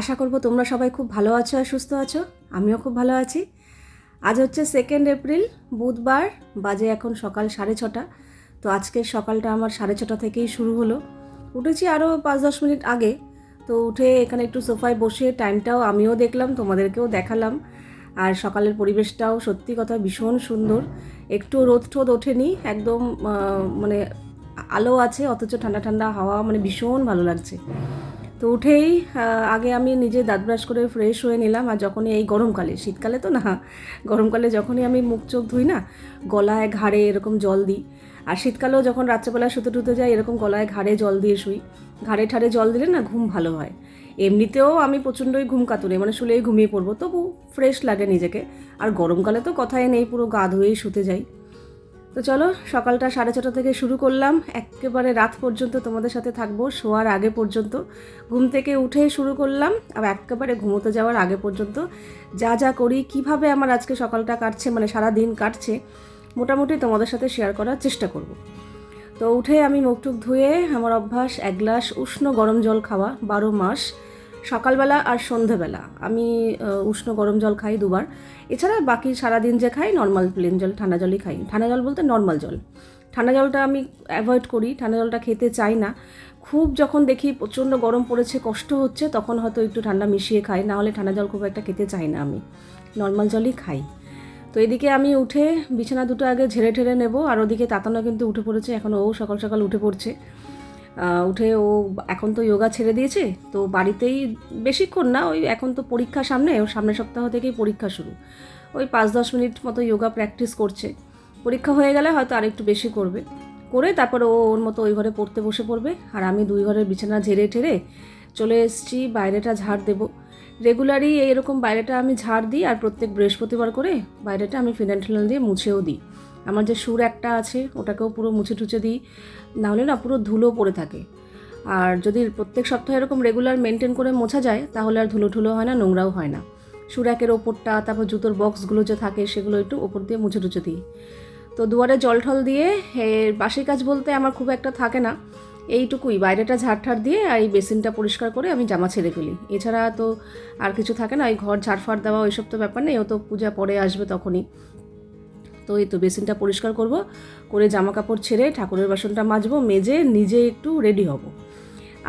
আশা করব তোমরা সবাই খুব ভালো আছো আর সুস্থ আছো। আমিও খুব ভালো আছি। আজ হচ্ছে সেকেন্ড এপ্রিল বুধবার বাজে এখন সকাল সাড়ে ছটা। তো আজকের সকালটা আমার সাড়ে ছটা থেকেই শুরু হলো। উঠেছি আরও পাঁচ দশ মিনিট আগে। তো উঠে এখানে একটু সোফায় বসে টাইমটাও আমিও দেখলাম, তোমাদেরকেও দেখালাম। আর সকালের পরিবেশটাও সত্যি কথা ভীষণ সুন্দর। একটু রোদ টোদ ওঠেনি, একদম মানে আলো আছে, অথচ ঠান্ডা ঠান্ডা হাওয়া মানে ভীষণ ভালো লাগছে। তো উঠেই আগে আমি নিজে দাঁত ব্রাশ করে ফ্রেশ হয়ে নিলাম আর যখনই এই গরমকালে, শীতকালে তো না, গরমকালে যখনই আমি মুখ চোখ ধুই না, গলায় ঘাড়ে এরকম জল দিই। আর শীতকালেও যখন রাত্রেবেলা শুতে টুতে যাই, এরকম গলায় ঘাড়ে জল দিয়ে শুই। ঘাড়ে ঠাড়ে জল দিলে না ঘুম ভালো হয়। এমনিতেও আমি প্রচণ্ডই ঘুম কাতুরে মানে শুলেই ঘুমিয়ে পড়ব, তবু ফ্রেশ লাগে নিজেকে। আর গরমকালে তো কথাই নেই, পুরো গা ধুয়েই শুতে যাই। তো চলো, সকালটা সাড়ে ছটা থেকে শুরু করলাম। একেবারে রাত পর্যন্ত তোমাদের সাথে থাকব, শোয়ার আগে পর্যন্ত। ঘুম থেকে উঠে শুরু করলাম আর একেবারে ঘুমোতে যাওয়ার আগে পর্যন্ত। যা যা করি, কীভাবে আমার আজকে সকালটা কাটছে মানে সারা দিন কাটছে, মোটামুটি তোমাদের সাথে শেয়ার করার চেষ্টা করব। তো উঠে আমি মুখটুক ধুয়ে, আমার অভ্যাস, এক গ্লাস উষ্ণ গরম জল খাওয়া, বারো মাস। সকালবেলা আর সন্ধেবেলা। আমি উষ্ণ গরম জল খাই দুবার। এছাড়া বাকি সারাদিন যে খাই নর্মাল প্লেন জল, ঠান্ডা জলই খাই। ঠান্ডা জল বলতে নর্মাল জল। ঠান্ডা জলটা আমি অ্যাভয়েড করি, ঠান্ডা জলটা খেতে চাই না। খুব যখন দেখি প্রচণ্ড গরম পড়েছে, কষ্ট হচ্ছে, তখন হয়তো একটু ঠান্ডা মিশিয়ে খাই। না হলে ঠান্ডা জল খুব একটা খেতে চাই না আমি। নর্মাল জলই খাই। তো এদিকে আমি উঠে বিছানা দুটো আগে ঝেড়ে ঠেড়ে নেব, আর ওদিকে তাতানো কিন্তু উঠে পড়েছে। এখন ও সকাল সকাল উঠে পড়ছে। উঠে ও এখন তো যোগা ছেড়ে দিয়েছে, তো বাড়িতেই বেশিক্ষণ না, ওই এখন তো পরীক্ষা সামনে ওর সামনের সপ্তাহ থেকেই পরীক্ষা শুরু। ওই পাঁচ দশ মিনিট মতো যোগা প্র্যাকটিস করছে। পরীক্ষা হয়ে গেলে হয়তো আরেকটু বেশি করবে। করে তারপরে ও ওর মতো ওই ঘরে পড়তে বসে পড়বে, আর আমি দুই ঘরের বিছানা ঝেড়ে ঠেড়ে চলে এসেছি, বাইরেটা ঝাড় দেবো। রেগুলারই এইরকম বাইরেটা আমি ঝাড় দিই, আর প্রত্যেক বৃহস্পতিবার করে বাইরেটা আমি ফিনাইল দিয়ে মুছেও দিই। আমার যে সুর একটা আছে, ওটাকেও পুরো মুছে টুছে দিই। নাহলে না পুরো ধুলো পড়ে থাকে। আর যদি প্রত্যেক সপ্তাহে এরকম রেগুলার মেনটেন করে মোছা যায়, তাহলে আর ধুলো ঠুলো হয় না, নোংরাও হয় না। সুরাকের ওপরটা, তারপর জুতোর বক্সগুলো যে থাকে, সেগুলো একটু ওপর দিয়ে মুছে টুছে দিই। তো দুয়ারে জল ঠল দিয়ে এর বাসি কাজ বলতে আমার খুব একটা থাকে না। এইটুকুই, বাইরেটা ঝাড় দিয়ে আর এই বেসিনটা পরিষ্কার করে আমি জামা ছেড়ে ফেলি। এছাড়া তো আর কিছু থাকে না, ওই ঘর ঝাড়ফাড় দেওয়া, ওইসব তো ব্যাপার নেই, ও তো পূজা পরে আসবে তখনই। তো এই তো বেসিনটা পরিষ্কার করব, করে জামা কাপড় ছেড়ে ঠাকুরের বাসনটা মাজবো, মেজে নিজে একটু রেডি হব।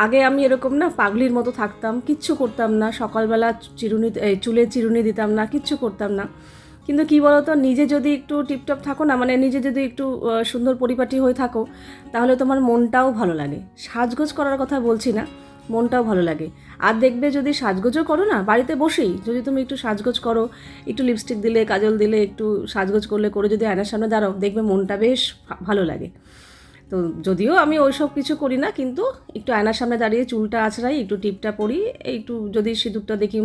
আগে আমি এরকম না পাগলির মতো থাকতাম, কিচ্ছু করতাম না, সকালবেলা চিরুনি চুলে চিরুনি দিতাম না, কিচ্ছু করতাম না। কিন্তু কি বলতো, নিজে যদি একটু টিপটপ থাকো না মানে নিজে যদি একটু সুন্দর পরিপাটি হয়ে থাকো, তাহলে তোমার মনটাও ভালো লাগে। সাজগোজ করার কথা বলছি না মনটাও ভালো লাগে। আর দেখবে যদি সাজগোজও করো না, বাড়িতে বসেই যদি তুমি একটু সাজগোজ করো, একটু লিপস্টিক দিলে, কাজল দিলে, একটু সাজগোজ করলে, করে যদি আয়নার সামনে দাঁড়াও, দেখবে মনটা বেশ ভালো লাগে। তো যদিও আমি ওইসব কিছু করি না, কিন্তু একটু আয়নার সামনে দাঁড়িয়ে চুলটা আছড়াই, একটু টিপটা পরি, একটু যদি সিঁদুরটা দেখি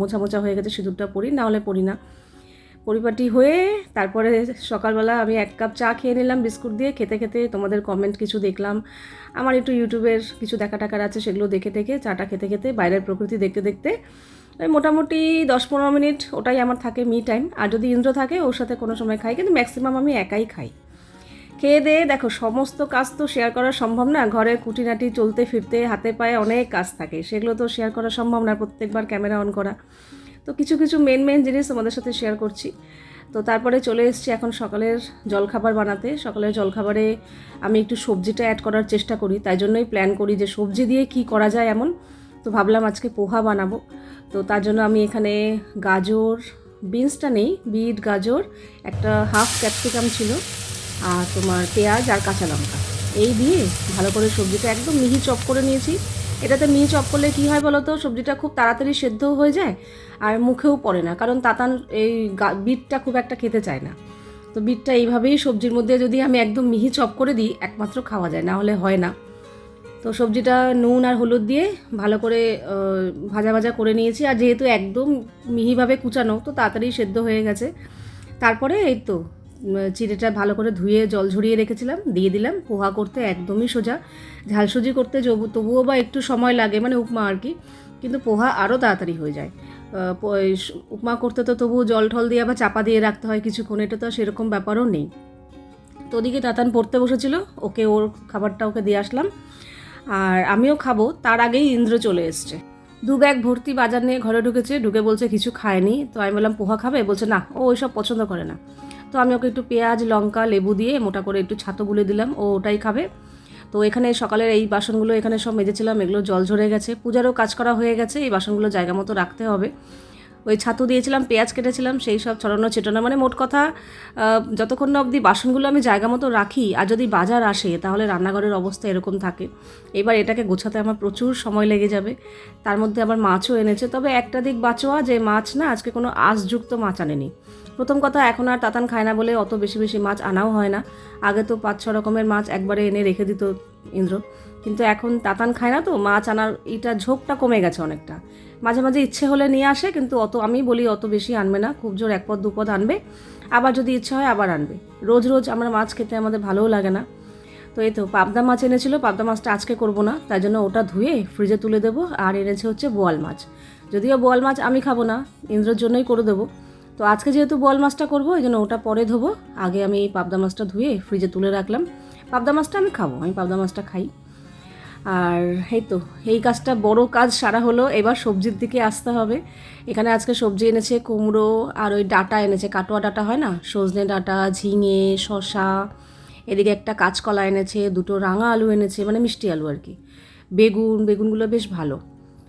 মোছা মোছা হয়ে গেছে সিঁদুরটা পরি, না হলে পরি না। পরিপাটি হয়ে তারপরে সকালবেলা আমি এক কাপ চা খেয়ে নিলাম, বিস্কুট দিয়ে। খেতে খেতে তোমাদের কমেন্ট কিছু দেখলাম। আমার একটু ইউটিউবের কিছু দেখা টাকার আছে, সেগুলো দেখে দেখে, চাটা খেতে খেতে, বাইরের প্রকৃতি দেখতে দেখতে, ওই মোটামুটি দশ পনেরো মিনিট ওটাই আমার থাকে মি টাইম আর যদি ইন্দ্র থাকে, ওর সাথে কোনো সময় খাই, কিন্তু ম্যাক্সিমাম আমি একাই খাই। খেয়ে দিয়ে দেখো, সমস্ত কাজ তো শেয়ার করা সম্ভব না। ঘরে খুঁটিনাটি চলতে ফিরতে হাতে পায়ে অনেক কাজ থাকে। সেগুলো তো শেয়ার করা সম্ভব না, প্রত্যেকবার ক্যামেরা অন করা। তো কিছু কিছু মেন মেন জিনিস তোমাদের সাথে শেয়ার করছি। তো তারপরে চলে এসেছি এখন সকালের জলখাবার বানাতে। সকালের জলখাবারে আমি একটু সবজিটা অ্যাড করার চেষ্টা করি, তাই জন্যই প্ল্যান করি যে সবজি দিয়ে কি করা যায় এমন। তো ভাবলাম আজকে পোহা বানাবো। তো তার জন্য আমি এখানে গাজর বিনসটা নেই, বিট, গাজর, একটা হাফ ক্যাপসিকাম ছিল, আর তোমার পেঁয়াজ আর কাঁচা লঙ্কা। এই দিয়ে ভালো করে সবজিটা একদম মিহি চপ করে নিয়েছি। এটাতে মিহি চপ করলে কী হয় বলো তো সবজিটা খুব তাড়াতাড়ি সেদ্ধও হয়ে যায় আর মুখেও পড়ে না। কারণ তাতান এই বিটটা খুব একটা খেতে চায় না। তো বিটটা এইভাবেই সবজির মধ্যে যদি আমি একদম মিহি চপ করে দিই, একমাত্র খাওয়া যায় না হলে হয় না। তো সবজিটা নুন আর হলুদ দিয়ে ভালো করে ভাজা ভাজা করে নিয়েছি। আর যেহেতু একদম মিহিভাবে কুচানো, তো তাড়াতাড়ি সেদ্ধ হয়ে গেছে। তারপরে এই তো চিড়েটা ভালো করে ধুয়ে জল ঝরিয়ে রেখেছিলাম, দিয়ে দিলাম, পোহা করতে একদমই সোজা। ঝালসুজি করতে তবুও বা একটু সময় লাগে মানে উপমা আর কি, কিন্তু পোহা আরও তাড়াতাড়ি হয়ে যায়। উপমা করতে তো তবু জল ঠল দিয়ে আবার চাপা দিয়ে রাখতে হয় কিছুক্ষণ, এটা তো সেরকম ব্যাপারও নেই। তো ওদিকে তাতান পড়তে বসেছিল, ওকে ওর খাবারটা ওকে দিয়ে আসলাম। আর আমিও খাব, তার আগেই ইন্দ্র চলে এসছে। দু ব্যাগ ভর্তি বাজার নিয়ে ঘরে ঢুকেছে, ঢুকে বলছে, কিছু খায়নি। তো আমি বললাম, পোহা খাবে? বলছে, না। ও ওইসব পছন্দ করে না। তো আমি ওকে একটু পেঁয়াজ, লঙ্কা, লেবু দিয়ে মোটা করে একটু ছাতো গুলে দিলাম, ও ওটাই খাবে। তো এখানে সকালের এই বাসনগুলো এখানে সব মেজেছিলাম, এগুলো জল ঝরে গেছে। পূজারও কাজ করা হয়ে গেছে, এই বাসনগুলো জায়গা মতো রাখতে হবে। ওই ছাতু দিয়েছিলাম, পেঁয়াজ কেটেছিলাম, সেই সব ছড়ানো ছেটানো। মানে মোট কথা যতক্ষণ না অবধি বাসনগুলো আমি জায়গা মতো রাখি, আর যদি বাজার আসে, তাহলে রান্নাঘরের অবস্থা এরকম থাকে। এবার এটাকে গোছাতে আমার প্রচুর সময় লেগে যাবে। তার মধ্যে আবার মাছও এনেছে। তবে একটা দিক বাঁচোয়া যে মাছ না, আজকে কোনো আঁশযুক্ত মাছ আনেনি। প্রথম কথা, এখন আর তাতান খায় না বলে অত বেশি বেশি মাছ আনাও হয় না। আগে তো পাঁচ ছ রকমের মাছ একবারে এনে রেখে দিত ইন্দ্র। কিন্তু এখন তাতান খায় না তো, মাছ আনার এটা ঝোঁকটা কমে গেছে অনেকটা। মাঝে মাঝে ইচ্ছে হলে নিয়ে আসে, কিন্তু অত আমি বলি অত বেশি আনবে না। খুব জোর এক পদ, দু পদ আনবে। আবার যদি ইচ্ছে হয় আবার আনবে। রোজ রোজ আমরা মাছ খেতে আমাদের ভালোও লাগে না। তো এই তো, পাবদা মাছ এনেছিল, পাবদা মাছটা আজকে করব না। তাই জন্য ওটা ধুয়ে ফ্রিজে তুলে দেবো। আর এনেছে হচ্ছে বোয়াল মাছ। যদিও বোয়াল মাছ আমি খাব না, ইন্দ্রর জন্যই করে দেবো। তো আজকে যেহেতু বোয়াল মাছটা করব, এই জন্য ওটা পরে ধোবো। আগে আমি এই পাবদা মাছটা ধুয়ে ফ্রিজে তুলে রাখলাম। পাবদা মাছটা আমি খাব, আমি পাবদা মাছটা খাই। আর এই তো, এই কাজটা বড় কাজ, সারা হলো। এবার সবজির দিকে আসতে হবে। এখানে আজকে সবজি এনেছে কুমড়ো, আর ওই ডাটা এনেছে। কাটোয়া ডাটা হয় না? সজনে ডাটা, ঝিঙে শশা এদিকে একটা কাঁচকলা এনেছে, দুটো রাঙা আলু এনেছে মানে মিষ্টি আলু আর কি। বেগুন, বেগুনগুলো বেশ ভালো।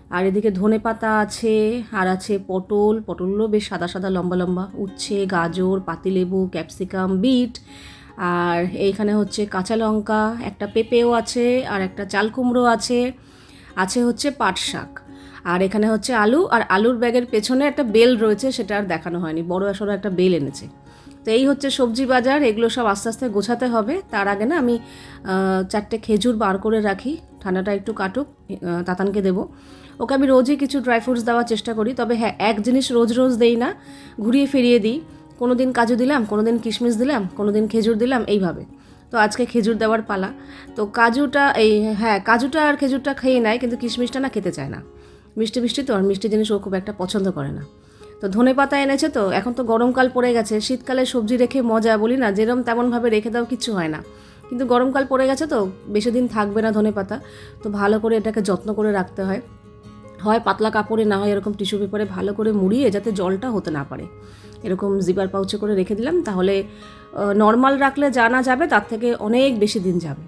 আর এদিকে ধনে পাতা আছে, আর আছে পটল। পটলও বেশ সাদা সাদা, লম্বা লম্বা। উচ্ছে, গাজর, পাতিলেবু, ক্যাপসিকাম, বিট। আর এইখানে হচ্ছে কাঁচা লঙ্কা, একটা পেঁপেও আছে, আর একটা চাল কুমড়ো আছে। আছে হচ্ছে পাট শাক। আর এখানে হচ্ছে আলু, আর আলুর ব্যাগের পেছনে একটা বেল রয়েছে, সেটা আর দেখানো হয়নি। বড় আসলে একটা বেল এনেছে। তো এই হচ্ছে সবজি বাজার, এগুলো সব আস্তে আস্তে গোছাতে হবে। তার আগে না আমি চারটে খেজুর বার করে রাখি। ঠান্ডাটা একটু কাটুক তাতানকে দেবো। ওকে আমি রোজই কিছু ড্রাই ফ্রুটস দেওয়ার চেষ্টা করি, তবে হ্যাঁ এক জিনিস রোজ রোজ দেই না, ঘুরিয়ে ফিরিয়ে দিই। কোনো দিন কাজু দিলাম কোনো দিন কিশমিশ দিলাম কোনো দিন খেজুর দিলাম, এইভাবে। তো আজকে খেজুর দেওয়ার পালা। তো কাজুটা এই হ্যাঁ কাজুটা আর খেজুরটা খেয়ে নেয়, কিন্তু কিশমিশটা না খেতে চায় না। মিষ্টি মিষ্টি তো, আর মিষ্টি জিনিস ও খুব একটা পছন্দ করে না। তো ধনে পাতা এনেছে তো, এখন তো গরমকাল পড়ে গেছে, শীতকালে সবজি রেখে মজা বলি না, যেরম তেমনভাবে রেখে দাও কিচ্ছু হয় না। কিন্তু গরমকাল পড়ে গেছে তো, বেশি দিন থাকবে না ধনে পাতা, তো ভালো করে এটাকে যত্ন করে রাখতে হয়। হয় পাতলা কাপড়ে, না হয় এরকম টিস্যু পেপারে ভালো করে মুড়িয়ে যাতে জলটা হতে না পারে। এরকম জিপার পাউচে করে রেখে দিলাম, তাহলে নর্মাল রাখলে জানা যাবে, তার থেকে অনেক বেশি দিন যাবে।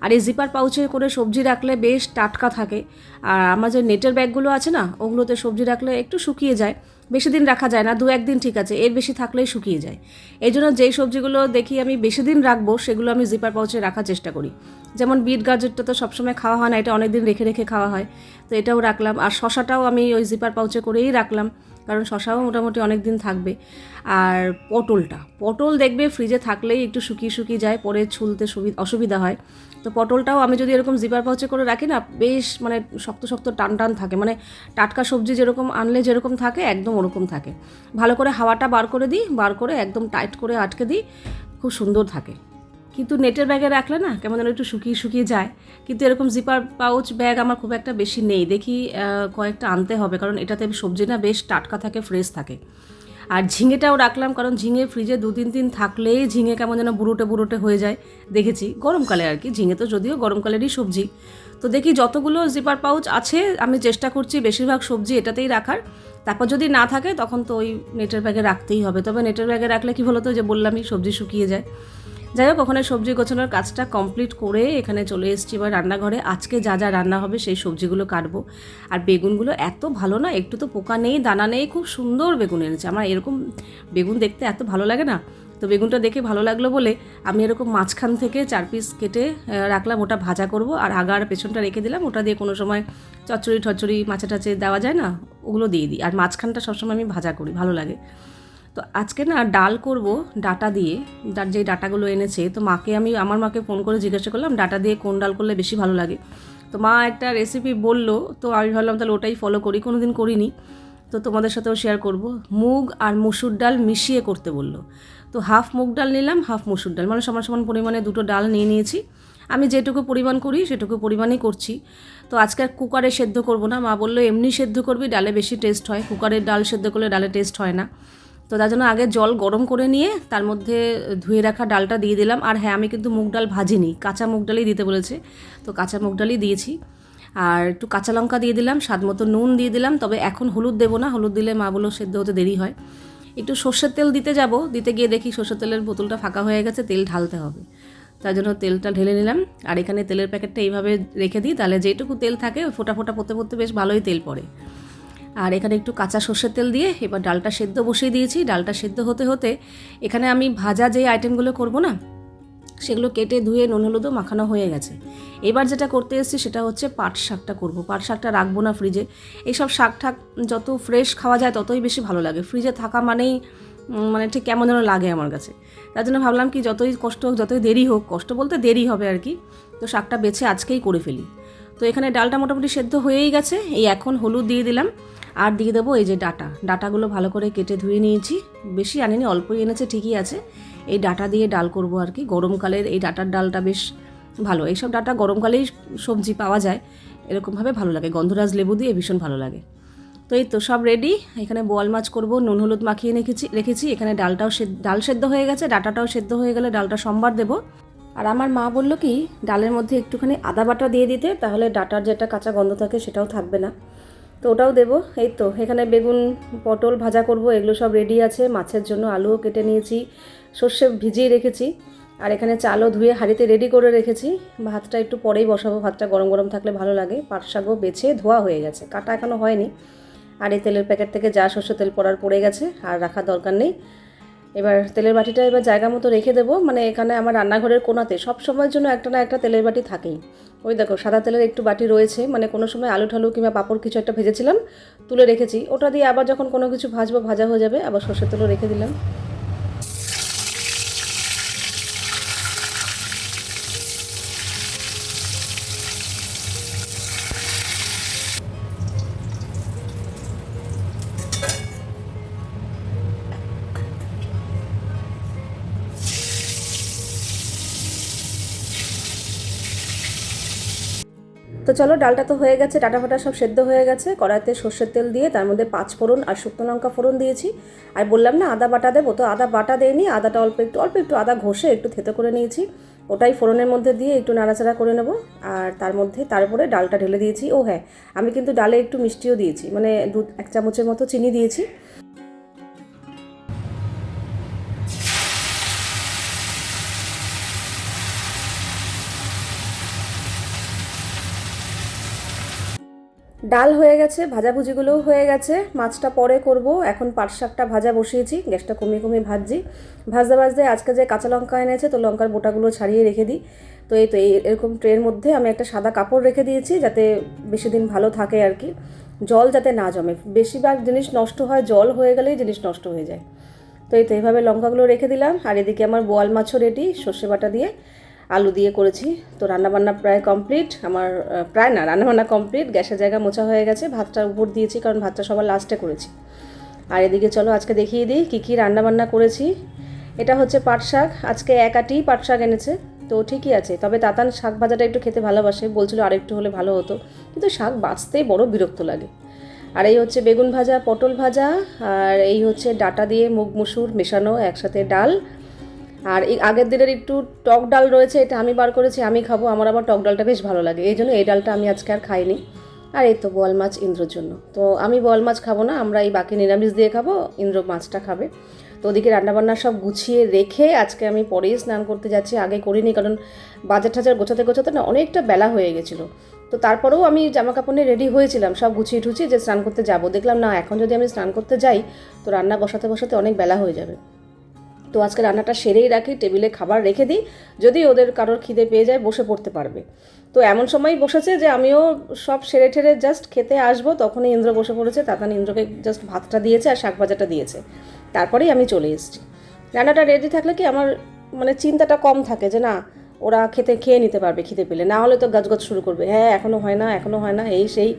আর এই জিপার পাউচে করে সবজি রাখলে বেশ টাটকা থাকে। আর আমার যে নেটের ব্যাগগুলো আছে না, ওগুলোতে সবজি রাখলে একটু শুকিয়ে যায়। বেশি দিন রাখা যায় না, দু একদিন ঠিক আছে, এর বেশি থাকলেই শুকিয়ে যায়। এই জন্য যেই সবজিগুলো দেখি আমি বেশি দিন রাখব, সেগুলো আমি জিপার পাউচে রাখার চেষ্টা করি। যেমন বিট গাজরটা তো সবসময় খাওয়া হয় না, এটা অনেক দিন রেখে রেখে খাওয়া হয়। তো এটাও রাখলাম। আর শশাটাও আমি ওই জিপার পাউচে করেই রাখলাম, কারণ শশাও মোটামুটি অনেক দিন থাকবে। আর পটলটা, পটল দেখবে ফ্রিজে থাকলেই একটু শুকিয়ে শুকিয়ে যায়, পরে ছুলতে সুবিধা অসুবিধা হয়। তো পটলটাও আমি যদি এরকম জিপার পাউচে করে রাখি না, বেশ মানে শক্ত শক্ত টান টান থাকে। মানে টাটকা সবজি যেরকম আনলে যেরকম থাকে, একদম ওরকম থাকে। ভালো করে হাওয়াটা বার করে দিই, বার করে একদম টাইট করে আটকে দিই, খুব সুন্দর থাকে। কিন্তু নেটের ব্যাগে রাখলে না কেমন যেন একটু শুকিয়ে শুকিয়ে যায়। কিন্তু এরকম জিপার পাউচ ব্যাগ আমার খুব একটা বেশি নেই। দেখি কয়েকটা আনতে হবে কারণ এটাতে সবজি না, বেশ টাটকা থাকে ফ্রেশ থাকে। আর ঝিঙেটাও রাখলাম কারণ ঝিঙে ফ্রিজে দু তিন দিন থাকলেই ঝিঙে কেমন যেন বুড়োটে বুড়োটে হয়ে যায়। দেখেছি, গরমকালে আর কি, ঝিঙে তো যদিও গরমকালেরই সবজি। তো দেখি যতগুলো জিপার পাউচ আছে, আমি চেষ্টা করছি বেশিরভাগ সবজি এটাতেই রাখার। তারপর যদি না থাকে, তখন তো ওই নেটের ব্যাগে রাখতেই হবে। তবে নেটের ব্যাগে রাখলে কি হলো তো যে বললামই, সবজি শুকিয়ে যায়। যাই হোক, ওখানে সবজি গোছানোর কাজটা কমপ্লিট করে এখানে চলে এসেছি। এবার রান্নাঘরে আজকে যা যা রান্না হবে সেই সবজিগুলো কাটবো। আর বেগুনগুলো এত ভালো না, একটু তো পোকা নেই, দানা নেই, খুব সুন্দর বেগুন এনেছে। আমার এরকম বেগুন দেখতে এত ভালো লাগে না, তো বেগুনটা দেখে ভালো লাগল বলে আমি এরকম মাঝখান থেকে চার পিস কেটে রাখলাম, ওটা ভাজা করব। আর আগার পেছনটা রেখে দিলাম, ওটা দিয়ে কোনো সময় চচ্চড়ি ঠচ্চড়ি মাছে টাচে দেওয়া যায় না, ওগুলো দিয়ে দিই। আর মাঝখানটা সবসময় আমি ভাজা করি, ভালো লাগে। তো আজকে না ডাল করব, ডাটা দিয়ে। ডার যে ডাটাগুলো এনেছে, তো মাকে আমি, আমার মাকে ফোন করে জিজ্ঞাসা করলাম, ডাটা দিয়ে কোন ডাল করলে বেশি ভালো লাগে? তো মা একটা রেসিপি বলল, তো আমি ভাবলাম তাহলে ওটাই ফলো করি কোনো দিন করিনি। তো তোমাদের সাথেও শেয়ার করব। মুগ আর মুসুর ডাল মিশিয়ে করতে বলল। তো হাফ মুগ ডাল নিলাম হাফ মুসুর ডাল। মানে সমান সমান পরিমাণে দুটো ডাল নিয়ে নিয়েছি। আমি যেটুকু পরিমাণ করি, সেটুকু পরিমাণই করছি। তো আজকে আর কুকারে সেদ্ধ করব না। মা বলল, এমনি সেদ্ধ করবি, ডালে বেশি টেস্ট হয়। কুকারের ডাল সেদ্ধ করলে ডালে টেস্ট হয় না। তো তার জন্য আগে জল গরম করে নিয়ে তার মধ্যে ধুয়ে রাখা ডালটা দিয়ে দিলাম। আর হ্যাঁ আমি কিন্তু মুগ ডাল ভাজিনি, কাঁচা মুগ ডালই দিতে বলেছে। তো কাঁচা মুগ ডালই দিয়েছি। আর একটু কাঁচা লঙ্কা দিয়ে দিলাম, স্বাদ মতো নুন দিয়ে দিলাম, তবে এখন হলুদ দেবো না, হলুদ দিলে মা বলো সেদ্ধ হতে দেরি হয়। একটু সর্ষের তেল দিতে যাব, দিতে গিয়ে দেখি সর্ষের তেলের বোতলটা ফাঁকা হয়ে গেছে, তেল ঢালতে হবে। তার জন্য তেলটা ঢেলে নিলাম। আর এখানে তেলের প্যাকেটটা এইভাবে রেখে দিই, তাহলে যেটুকু তেল থাকে, ওই ফোটা ফোটা পড়তে পড়তে বেশ ভালোই তেল পড়ে। আর এখানে একটু কাঁচা সর্ষের তেল দিয়ে এবার ডালটা সেদ্ধ বসিয়ে দিয়েছি। ডালটা সেদ্ধ হতে হতে এখানে আমি ভাজা যে আইটেমগুলো করব না, সেগুলো কেটে ধুয়ে নুন হলুদও মাখানো হয়ে গেছে। এবার যেটা করতে এসেছি সেটা হচ্ছে পাট শাকটা করব। পাট শাকটা রাখব না ফ্রিজে এইসব শাক ঠাক যত ফ্রেশ খাওয়া যায় ততই বেশি ভালো লাগে। ফ্রিজে থাকা মানেই মানে ঠিক কেমন যেন লাগে আমার কাছে। তার জন্য ভাবলাম কি যতই কষ্ট হোক, যতই দেরি হোক, কষ্ট বলতে দেরি হবে আর কি, তো শাকটা বেছে আজকেই করে ফেলি। তো এখানে ডালটা মোটামুটি সেদ্ধ হয়েই গেছে। এই এখন হলুদ দিয়ে দিলাম। আর দিয়ে দেবো এই যে ডাটা। ডাটাগুলো ভালো করে কেটে ধুয়ে নিয়েছি। বেশি আনিনি, অল্পই এনেছে, ঠিকই আছে। এই ডাটা দিয়ে ডাল করব আর কি। গরমকালের এই ডাটার ডালটা বেশ ভালো। এইসব ডাটা গরমকালেই সবজি পাওয়া যায়। এরকমভাবে ভালো লাগে। গন্ধরাজ লেবু দিয়ে ভীষণ ভালো লাগে। তো এই তো সব রেডি এখানে বোয়াল মাছ করব, নুন, হলুদ মাখিয়ে রেখেছি রেখেছি। এখানে ডালটাও ডাল সেদ্ধ হয়ে গেছে। ডাটাটাও সেদ্ধ হয়ে গেলে ডালটা সোমবার দেবো। আর আমার মা বলল কি, ডালের মধ্যে একটুখানি আদা বাটা দিয়ে দিতে, তাহলে ডাটার যেটা কাঁচা গন্ধ থাকে সেটাও থাকবে না। তো ওটাও দেবো। এই তো, এখানে বেগুন, পটল ভাজা করব, এগুলো সব রেডি আছে। মাছের জন্য আলুও কেটে নিয়েছি, সর্ষে ভিজিয়ে রেখেছি, আর এখানে চালও ধুয়ে হাঁড়িতে রেডি করে রেখেছি। ভাতটা একটু পরেই বসাবো, ভাতটা গরম গরম থাকলে ভালো লাগে। পাট শাকও বেছে ধোয়া হয়ে গেছে, কাটা এখনও হয়নি। আর এই তেলের প্যাকেট থেকে যা সর্ষে তেল পড়ার পড়ে গেছে, আর রাখার দরকার নেই। এবার তেলের বাটিটা এবার জায়গা মতো রেখে দেবো। মানে এখানে আমার রান্নাঘরের কোনাতে সব সময়ের জন্য একটা না একটা তেলের বাটি থাকেই। ওই দেখো, সাদা তেলের একটু বাটি রয়েছে মানে কোনো সময় আলু ঠালু কিংবা পাপড় কিছু একটা ভেজেছিলাম, তুলে রেখেছি। ওটা দিয়ে আবার যখন কোনো কিছু ভাজবো, ভাজা হয়ে যাবে, আবার সর্ষের তেলও রেখে দিলাম। তো চলো, ডালটা তো হয়ে গেছে, ডাটা ফাটা সব সেদ্ধ হয়ে গেছে। কড়াইতে সর্ষের তেল দিয়ে তার মধ্যে পাঁচ ফোড়ন আর শুকনো লঙ্কা ফোড়ন দিয়েছি। আর বললাম না, আদা বাটা দেবো, তো আদা বাটা দেয়নি আদাটা অল্প একটু অল্প একটু আদা ঘষে একটু থেতো করে নিয়েছি। ওটাই ফোড়নের মধ্যে দিয়ে একটু নাড়াচাড়া করে নেব। আর তার মধ্যে তারপরে ডালটা ঢেলে দিয়েছি। ও হ্যাঁ আমি কিন্তু ডালে একটু মিষ্টিও দিয়েছি মানে দু এক চামচের মতো চিনি দিয়েছি। ডাল হয়ে গেছে, ভাজাভুজিগুলোও হয়ে গেছে। মাছটা পরে করব। এখন পাট শাকটা ভাজা বসিয়েছি, গ্যাসটা কমিয়ে কমিয়ে ভাজছি। ভাজতে ভাজতে আজকে যে কাঁচা লঙ্কা এনেছে, তো লঙ্কার বোটাগুলো ছাড়িয়ে রেখে দিই। তো এই তো এই এরকম ট্রের মধ্যে আমি একটা সাদা কাপড় রেখে দিয়েছি, যাতে বেশি দিন ভালো থাকে আর কি। জল যাতে না জমে। বেশিরভাগ জিনিস নষ্ট হয়, জল হয়ে গেলেই জিনিস নষ্ট হয়ে যায়। তো এই তো এইভাবে লঙ্কাগুলো রেখে দিলাম। আর এদিকে আমার বোয়াল মাছও রেডি সর্ষে বাটা দিয়ে। আলু দিয়ে করেছি। তো রান্নাবান্না প্রায় কমপ্লিট আমার প্রায় না, রান্নাবান্না কমপ্লিট গ্যাসের জায়গা মোছা হয়ে গেছে। ভাতটা উপর দিয়েছি কারণ ভাতটা সবার লাস্টে করেছি। আর এদিকে চলো, আজকে দেখিয়ে দিই কী কী রান্নাবান্না করেছি। এটা হচ্ছে পাট শাক। আজকে এক আটি পাট শাক এনেছে। তো ঠিকই আছে। তবে তাতান শাক ভাজাটা একটু খেতে ভালোবাসে। বলছিল আরেকটু হলে ভালো হতো। কিন্তু শাক বাঁচতেই বড় বিরক্ত লাগে। আর এই হচ্ছে বেগুন ভাজা, পটল ভাজা। আর এই হচ্ছে ডাটা দিয়ে মুগ, মুসুর মেশানো একসাথে ডাল। আর এই আগের দিনের একটু টক ডাল রয়েছে, এটা আমি বার করেছি, আমি খাব, আমার আবার টক ডালটা বেশ ভালো লাগে। এই জন্য এই ডালটা আমি আজকে আর খাইনি। আর এই তো বোয়াল মাছ ইন্দ্রর জন্য। তো আমি বোয়াল মাছ খাব না, আমরা এই বাকি নিরামিষ দিয়ে খাব, ইন্দ্র মাছটা খাবে। তো ওদিকে রান্নাবান্না সব গুছিয়ে রেখে আজকে আমি পরেই স্নান করতে যাচ্ছি, আগে করিনি, কারণ বাজার টাজার গোছাতে গোছাতে না অনেকটা বেলা হয়ে গেছিল। তো তারপরেও আমি জামা কাপড় নিয়ে রেডি হয়েছিলাম, সব গুছিয়ে টুছিয়ে যে স্নান করতে যাব। দেখলাম না, এখন যদি আমি স্নান করতে যাই, তো রান্না বসাতে বসাতে অনেক বেলা হয়ে যাবে। তো আজকে রান্নাটা সেরেই রাখি, টেবিলে খাবার রেখে দিই, যদি ওদের কারোর খিদে পেয়ে যায় বসে পড়তে পারবে। তো এমন সময়ই বসেছে যে আমিও সব সেরে ঠেরে জাস্ট খেতে আসব, তখনই ইন্দ্র বসে পড়েছে, তাতান ইন্দ্রকে জাস্ট ভাতটা দিয়েছে আর শাক ভাজাটা দিয়েছে। তারপরেই আমি চলে এসেছি। রান্নাটা রেডি থাকলে কি আমার মানে চিন্তাটা কম থাকে যে না, ওরা খেতে, খেয়ে নিতে পারবে খিদে পেলে। না হলে তো গাছগাছ শুরু করবে। হ্যাঁ এখনও হয় না এখনও হয় না, এই সেই।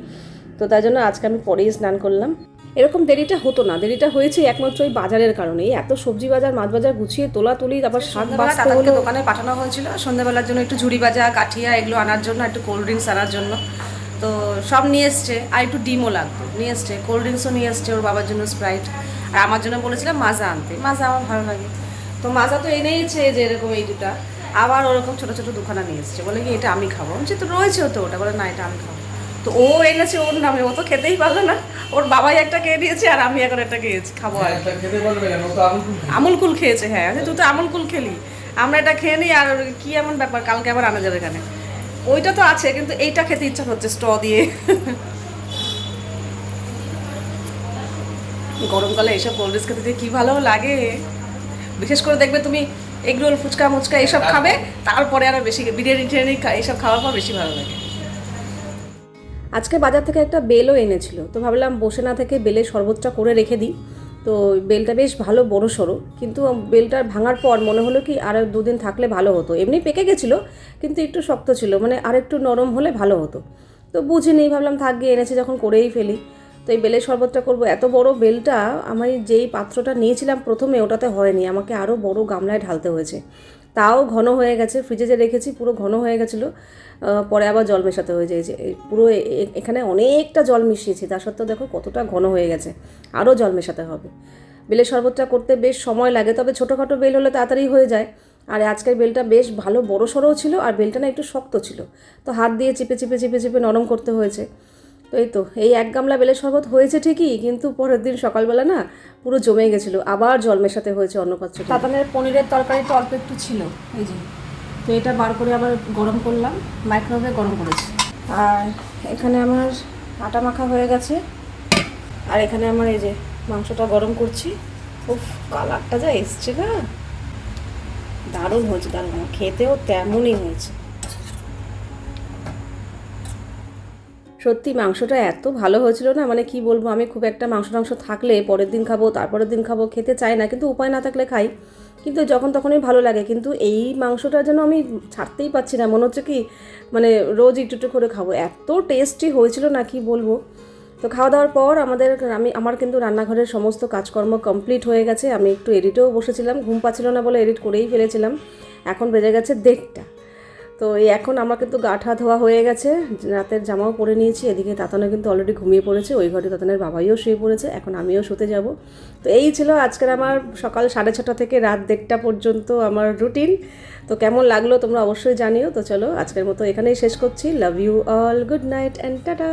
তো তাই জন্য আজকে আমি পরেই স্নান করলাম। এরকম দেরিটা হতো না। দেরিটা হয়েছে একমাত্র ওই বাজারের কারণে এই এত সবজি বাজার মাছ বাজার গুছিয়ে তোলা তুলি তারপর শাক হলো। দোকানে পাঠানো হয়েছিল। সন্ধ্যাবেলার জন্য একটু ঝুড়ি বাজা কাঠিয়া এগুলো আনার জন্য একটু কোল্ড ড্রিঙ্কস আনার জন্য। তো সব নিয়ে এসছে আর একটু ডিমও লাগতো। নিয়ে এসছে কোল্ড ড্রিঙ্কসও নিয়ে এসছে ওর বাবার জন্য স্প্রাইট আর আমার জন্য বলেছিলাম মাজা আনতে। মাজা আমার ভালো লাগে। তো মাজা তো এনেইছে যে এরকম এই দুটা। আবার ওরকম ছোটো ছোটো দুখানা নিয়ে এসছে। বলে কি এটা আমি খাব। বলছি, তো রয়েছেও তো। ওটা বলে না এটা আমি খাব তো ও এনেছে ওর নামে ও তো খেতেই পারল না। ওর বাবাই একটা খেয়ে দিয়েছে আর আমি এখন একটা খেয়েছি খাব আর তো আমুল কুল খেয়েছে হ্যাঁ। তুই তো আমুল কুল খেলি। আমরা এটা খেয়ে নিই আর কি এমন ব্যাপার কালকে আবার আনা যাবে এখানে। ওইটা তো আছে কিন্তু এইটা খেতে ইচ্ছা হচ্ছে স্ট দিয়ে। গরমকালে এইসব কোল্ড ড্রিঙ্কস খেতে কী ভালো লাগে? বিশেষ করে দেখবে তুমি এগরোল ফুচকা মুচকা এইসব খাবে তারপরে আরও বেশি বিরিয়ানি টিরিয়ানি এইসব খাওয়ার পর বেশি ভালো লাগে। আজকে বাজার থেকে একটা বেলও এনেছিল। তো ভাবলাম বসে না থেকে বেলের শরবতটা করে রেখে দিই। তো বেলটা বেশ ভালো, বড় সড়ো কিন্তু বেলটা ভাঙার পর মনে হলো কি আর দুদিন থাকলে ভালো হতো। এমনি পেকে গেছিল, কিন্তু একটু শক্ত ছিল। মানে আর একটু নরম হলে ভালো হতো। তো বুঝিনি, ভাবলাম থাক গিয়ে এনেছি, যখন করেই ফেলি। তো এই বেলের শরবতটা করব। এত বড় বেলটা আমি যেই পাত্রটা নিয়েছিলাম প্রথমে, ওটাতে হয়নি। আমাকে আরও বড় গামলায় ঢালতে হয়েছে। তাও ঘন হয়ে গেছে। ফ্রিজে যে রেখেছি, পুরো ঘন হয়ে গেছিল। পরে আবার জল মেশাতে হয়ে যায় পুরো এখানে অনেকটা জল মিশিয়েছি। তা সত্ত্বেও দেখো কতটা ঘন হয়ে গেছে। আরও জল মেশাতে হবে। বেলের শরবতটা করতে বেশ সময় লাগে, তবে ছোটোখাটো বেল হলে তাড়াতাড়ি হয়ে যায়। আর আজকের বেলটা বেশ ভালো বড় সড়ও ছিল, আর বেলটা না একটু শক্ত ছিল। তো হাত দিয়ে চিপে চিপে চিপে চিপে নরম করতে হয়েছে। তো এই তো, এই এক গামলা বেলের শরবত হয়েছে ঠিকই, কিন্তু পরের দিন সকালবেলা না পুরো জমে গেছিল, আবার জল মেশাতে হয়েছে অন্য পাত্রে তাতানের পনিরের তরকারিটা অল্প একটু ছিল, এই যে। তো এটা বার করে আবার গরম করলাম মাইক্রোওয়েভে গরম করেছি। আর এখানে আমার আটা মাখা হয়ে গেছে, আর এখানে আমার এই যে মাংসটা গরম করছি। উফ, কালারটা যা এসছে না দারুণ হয়েছে, দারুণ। খেতেও তেমনই হয়েছে। সত্যি মাংসটা এত ভালো হয়েছিল না? মানে কি বলব, আমি খুব একটা মাংস টাংস থাকলে পরের দিন খাব, তারপরের দিন খাব, খেতে চাই না, কিন্তু উপায় না থাকলে খাই। কিন্তু যখন তখনই ভালো লাগে, কিন্তু এই মাংসটা যেন আমি ছাড়তেই পারছি না, মনে হচ্ছে কি মানে রোজ একটু একটু করে খাব। এত টেস্টি হয়েছিল না, কি বলব? তো খাওয়া দাওয়ার পর আমাদের, আমি, আমার কিন্তু রান্নাঘরের সমস্ত কাজকর্ম কমপ্লিট হয়ে গেছে। আমি একটু এডিটেও বসেছিলাম, ঘুম পাচ্ছিল না বলে এডিট করেই ফেলেছিলাম। এখন বেজে গেছে দেড়টা। তো এই এখন আমার কিন্তু গাঠা ধোয়া হয়ে গেছে, রাতের জামাও পরে নিয়েছি, এদিকে তাতানো কিন্তু অলরেডি ঘুমিয়ে পড়েছে, ওই ঘরে তাতানের বাবাইও শুয়ে পড়েছে, এখন আমিও শুতে যাব। তো এই ছিল আজকের আমার সকাল সাড়ে ছটা থেকে রাত দেড়টা পর্যন্ত আমার রুটিন তো কেমন লাগল তোমরা অবশ্যই জানিও, তো চলো আজকের মতো এখানেই শেষ করছি love you all good night and tata